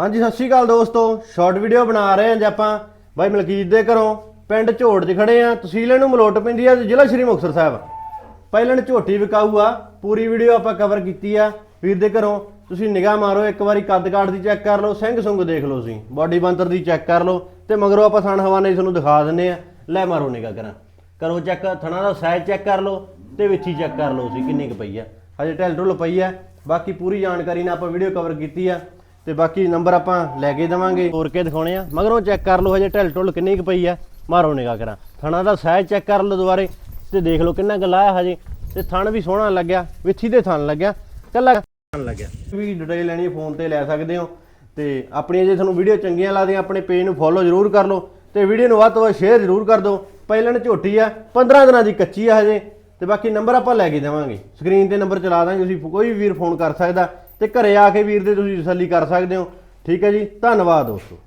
ਹਾਂਜੀ, ਸਤਿ ਸ਼੍ਰੀ ਅਕਾਲ ਦੋਸਤੋ। ਸ਼ਾਰਟ ਵੀਡੀਓ ਬਣਾ ਰਹੇ ਹਾਂ ਜੀ ਆਪਾਂ। ਬਾਈ ਮਲਕੀਤ ਦੇ ਘਰੋਂ ਪਿੰਡ ਝੋੜ 'ਚ ਖੜੇ ਆ ਤਹਿਸੀਲ ਨੂੰ ਮਲੋਟ ਪੈਂਦੀ ਆ ਜ਼ਿਲ੍ਹਾ ਸ਼੍ਰੀ ਮੁਕਤਸਰ ਸਾਹਿਬ। ਪਹਿਲਣ ਝੋਟੀ ਵਿਕਾਊ ਆ ਪੂਰੀ ਵੀਡੀਓ ਆਪਾਂ ਕਵਰ ਕੀਤੀ ਆ ਵੀਰ ਦੇ ਘਰੋਂ। ਤੁਸੀਂ ਨਿਗਾਹ ਮਾਰੋ, ਇੱਕ ਵਾਰੀ ਕੱਦ ਕਾਠ ਦੀ ਚੈੱਕ ਕਰ ਲਓ, ਸਿੰਘ ਸੁੰਗ ਦੇਖ ਲਓ ਤੁਸੀਂ। ਬਾਡੀ ਬੰਤਰ ਦੀ ਚੈੱਕ ਕਰ ਲਓ। ਤੇ ਮਗਰੋਂ ਆਪਾਂ ਸਣ ਹਵਾਨੇ ਤੁਹਾਨੂੰ ਦਿਖਾ ਦਿੰਨੇ ਆ। ਲੈ ਮਾਰੋ ਨਿਗਾਹ ਕਰਾਂ। ਕਰੋ ਚੈੱਕ ਥਣਾ ਦਾ ਸਾਈਜ਼ ਚੈੱਕ ਕਰ ਲਓ ਤੇ ਵਿੱਚੀ ਚੈੱਕ ਕਰ ਲਓ ਤੁਸੀਂ ਕਿੰਨੀ ਕੁ ਪਈ ਆ। ਹਜੇ ਢਿੱਲ ਢੁੱਲ ਪਈ ਆ। ਬਾਕੀ ਪੂਰੀ ਜਾਣਕਾਰੀ ਨਾਲ ਆਪਾਂ ਵੀਡੀਓ ਕਵਰ ਕੀਤੀ ਆ। ਤੇ ਬਾਕੀ ਨੰਬਰ ਆਪਾਂ ਲੈ ਕੇ ਦੇਵਾਂਗੇ। ਹੋਰ ਕੇ ਦਿਖਾਉਣੇ ਆ। ਮਗਰੋਂ ਚੈੱਕ ਕਰ ਲਓ ਹਜੇ ਢਿੱਲ ਢੁੱਲ ਕਿੰਨੀ ਕੁ ਪਈ ਆ। ਮਾਰੋ ਨਿਗਾਹ ਕਰਾਂ। ਥਣਾ ਦਾ ਸਾਈਜ਼ ਚੈੱਕ ਕਰ ਲਓ ਦੁਬਾਰੇ ਤੇ ਦੇਖ ਲਓ ਕਿੰਨਾ ਗੱਲਾ ਆ ਹਜੇ। ਤੇ ਥਣ ਵੀ ਸੋਹਣਾ ਲੱਗਿਆ। ਵਿੱਥੀ ਦੇ ਥਣ ਲੱਗਿਆ। ਕੱਲਾ ਥਣ ਲੱਗਿਆ। ਵੀ ਡਿਟੇਲ ਲੈਣੀ ਫੋਨ ਤੇ ਲੈ ਸਕਦੇ ਹੋ। ਤੇ ਆਪਣੀਆਂ ਜੇ ਤੁਹਾਨੂੰ ਵੀਡੀਓ ਚੰਗੀਆਂ ਲੱਗਦੀਆਂ, ਆਪਣੇ ਪੇਜ ਨੂੰ ਫੋਲੋ ਜ਼ਰੂਰ ਕਰ ਲਓ। ਤੇ ਵੀਡੀਓ ਨੂੰ ਵੱਧ ਤੋਂ ਵੱਧ ਸ਼ੇਅਰ ਜ਼ਰੂਰ ਕਰ ਦਿਓ। ਪਹਿਲਣ ਝੋਟੀ ਆ 15 ਦਿਨਾਂ ਦੀ ਕੱਚੀ ਆ ਹਜੇ। ਤੇ ਬਾਕੀ ਨੰਬਰ ਆਪਾਂ ਲੈ ਕੇ ਦੇਵਾਂਗੇ। ਸਕਰੀਨ ਤੇ ਨੰਬਰ ਚਲਾ ਦਾਂਗੇ, ਤੁਸੀਂ ਕੋਈ ਵੀ ਵੀਰ ਫੋਨ ਕਰ ਸਕਦਾ। ਤੇ ਘਰੇ ਆ ਕੇ ਵੀਰ ਦੇ ਤੁਸੀਂ ਤਸੱਲੀ ਕਰ ਸਕਦੇ ਹੋ। ਠੀਕ ਹੈ ਜੀ? ਧੰਨਵਾਦ ਦੋਸਤੋ।